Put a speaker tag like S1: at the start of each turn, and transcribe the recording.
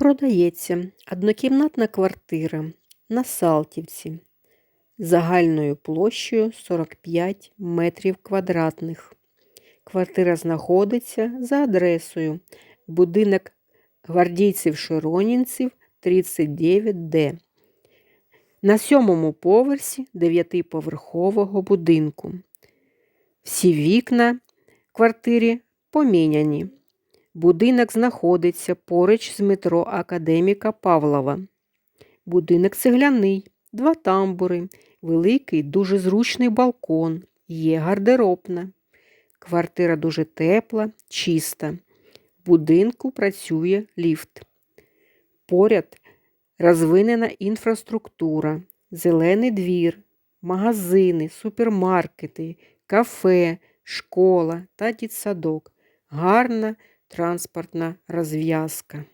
S1: Продається однокімнатна квартира на Салтівці загальною площею 45 метрів квадратних. Квартира знаходиться за адресою будинок гвардійців-широнінців 39Д на сьомому поверсі дев'ятиповерхового будинку. Всі вікна в квартирі поміняні. Будинок знаходиться поруч з метро Академіка Павлова. Будинок цегляний, два тамбури, великий, дуже зручний балкон, є гардеробна. Квартира дуже тепла, чиста. В будинку працює ліфт. Поряд розвинена інфраструктура, зелений двір, магазини, супермаркети, кафе, школа та дитсадок. Гарна транспортна розв'язка.